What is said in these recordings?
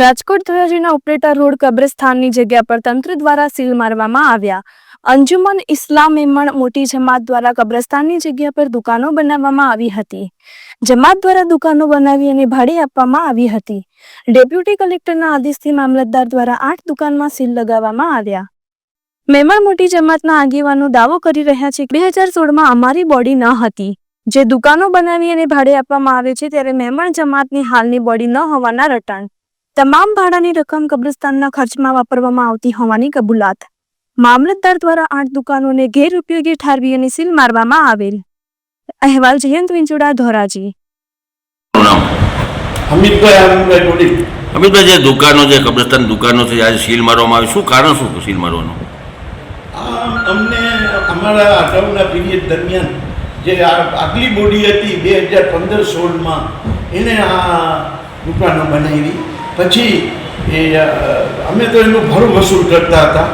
રાજકોટ ધોરાજીના ઉપલેટા રોડ કબ્રસ્તાનની જગ્યા પર તંત્ર દ્વારા સીલ મારવામાં આવ્યા. અંજુમન ઇસ્લામ મેમણ મોટી જમાત દ્વારા કબ્રસ્તાનની જગ્યા પર દુકાનો બનાવવામાં આવી હતી. જમાત દ્વારા દુકાનો બનાવી અને ભાડે આપવામાં આવી હતી. ડેપ્યુટી કલેક્ટરના આદેશથી મામલતદાર દ્વારા આઠ દુકાનમાં સીલ લગાવવામાં આવ્યા. મેમણ મોટી જમાતના આગેવાનો દાવો કરી રહ્યા છે બે હજાર સોળમાં અમારી બોડી ન હતી. જે દુકાનો બનાવી અને ભાડે આપવામાં આવે છે, ત્યારે મેમણ જમાતની હાલની બોડી ન હોવાના રટાણ. તમામ ભાડાની રકમ કબ્રસ્તાનના ખર્ચમાં વાપરવામાં આવતી હોવાની કબૂલાત. મામલતદાર દ્વારા આઠ દુકાનોને ગેરઉપયોગી ઠારવી અને સીલ મારવામાં આવેલ. અહેવાલ જયંત વિંચુડા ધોરાજી. અમિતભાઈ જે દુકાનો જે કબ્રસ્તાન દુકાનો છે આજે સીલ મારવામાં આવી. શું કારણ શું સીલ મારવાનું? અમને અમારા અગાઉના પીરિયડ દરમિયાન જે આગલી બોડી હતી બે હજાર પંદર સોળમાં એને આ દુકાનો બનાવી. પછી એ અમે તો એનું ભરું વસૂલ કરતા હતા.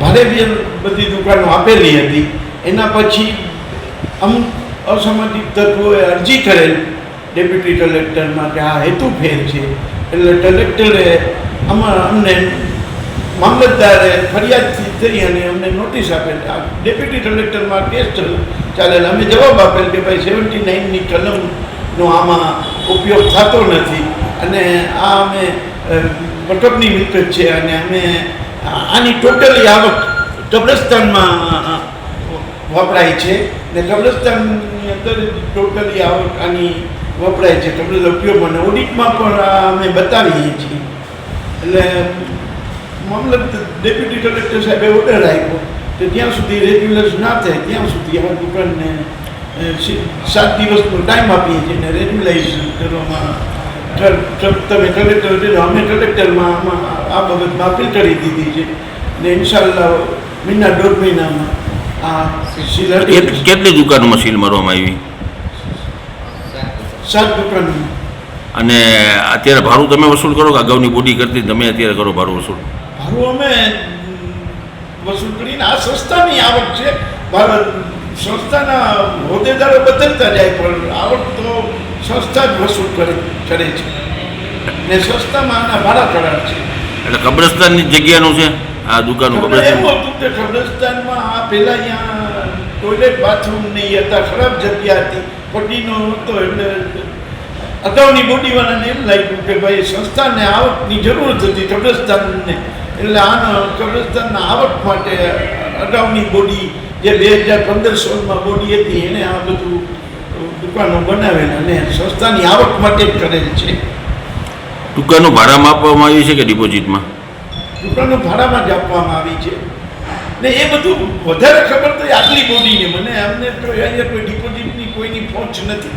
ભાડે બી બધી દુકાનો આપેલી હતી, એના પછી અમુક અસામાજિક તત્વોએ અરજી કરેલ ડેપ્યુટી કલેક્ટરમાં કે આ હેતુ ફેર છે. એટલે કલેક્ટરે આમાં અમને મામલતદારે ફરિયાદથી થઈ અને અમને નોટિસ આપેલ ડેપ્યુટી કલેક્ટરમાં કેસ ચાલેલ. અમે જવાબ આપેલ કે ભાઈ સેવન્ટી નાઇનની કલમનો આમાં ઉપયોગ થતો નથી. અને આ અમે વટપની મિલકત છે અને અમે આની ટોટલી આવક કબ્રસ્તાનમાં વપરાય છે. ને કબ્રસ્તાનની અંદર ટોટલી આવક આની વપરાય છે. કબ્રસ્ત ઉપયોગમાં અને ઓડિટમાં પણ અમે બતાવીએ છીએ. એટલે મામલત ડેપ્યુટી કલેક્ટર સાહેબે ઓર્ડર આપ્યો કે જ્યાં સુધી રેગ્યુલર્સ ના થાય, ત્યાં સુધી આ દુકાનને સાત દિવસનો ટાઈમ આપીએ છીએ અને રેગ્યુલાઇઝ કરવામાં કર- કર- તમે કલેક્ટર અમે કલેક્ટરમાં આ બાબતમાં અપીલ કરી દીધી છે. ને ઇન્શાલ્લાહ મહિના દોઢ મહિનામાં આ સીલ. કેટલી દુકાનોમાં સીલ મારવામાં આવી? સાત દુકાનો અને અત્યારે ભાડું તમે વસૂલ કરો કે અગાઉની બોડી કરતી તમે અત્યારે કરો ભાડું વસૂલ? ભાડું અમે વસૂલ કરીને આ સંસ્થાની આવક છે. સંસ્થાના હોદ્દેદારો બદલતા જાય પણ આવક તો સંસ્થા જ વસૂલ કરે કરે છે. ને સંસ્થામાં આના ભાડા કરાર છે. એટલે કબ્રસ્તાનની જગ્યાનું છે? આ દુકાનનું કબ્રસ્તાન? એવું હતું કે કબ્રસ્તાનમાં આ પહેલાં અહીંયા ટોયલેટ બાથરૂમ નહીં હતા ખરાબ જગ્યા હતી. પટ્ટીનો હતો એટલે અગાઉની બોડીવાળાને એમ લાગ્યું કે ભાઈ સંસ્થાને આવકની જરૂર હતી કબ્રસ્તાનને. એટલે આનો કબ્રસ્તાનના આવક માટે અગાઉની બોડી જે બે હજાર પંદર સોળમાં બોડી હતી એને આ બધું દુકાનો બનાવેલા અને સંસ્થાની આવક માટે જ કરેલ છે. દુકાનો ભાડામાં આપવામાં આવી છે કે ડિપોઝિટમાં? દુકાનો ભાડામાં જ આપવામાં આવી છે. ને એ બધું વધારે ખબર તો આટલી બોડીને મને અમને તો અહીંયા કોઈ ડિપોઝિટની કોઈની પહોંચ નથી.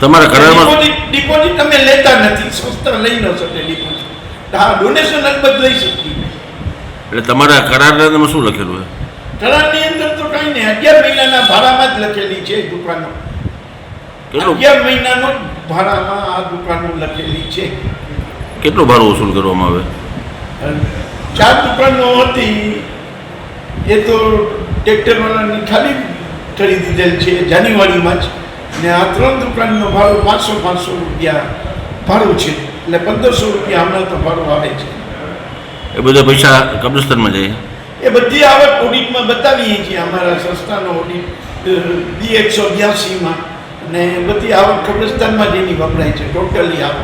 તમારા કરારમાં ડિપોઝિટ ડિપોઝિટ અમે લેતા નથી. સંસ્થા લઈ ન શકે ડિપોઝિટ. હા ડોનેશન અલબત્ત લઈ શકીએ. એટલે તમારા કરારમાં શું લખેલું છે? કરારની અંદર તો કાંઈ નહીં. અગિયાર મહિનાના ભાડામાં જ લખેલી છે દુકાનો. કેટલું? અગિયાર મહિનાનું ભાડામાં આ દુકાનો લખેલી છે. કેટલું ભાડું વસૂલ કરવામાં આવે? ચાર દુકાનો હતી. એ તો ટ્રેક્ટરવાળાની ખાલી કરી દીધેલ છે જાન્યુઆરીમાં જ. ને આ ત્રણ દુકાનનો ભાડું પાંચસો પાંચસો રૂપિયા ભાડું છે. એટલે પંદરસો રૂપિયા હમણાં તો ભાડું આવે છે. એ બધા પૈસા કબ્રસ્તાનમાં જાય? એ બધી આવક ઓડિટમાં બતાવીએ છીએ. અમારા સંસ્થાનો ઓડિટ બી એકસો બ્યાસીમાં. ને બધી આવક કબ્રસ્તાનમાં જ એની વપરાય છે ટોટલી આવક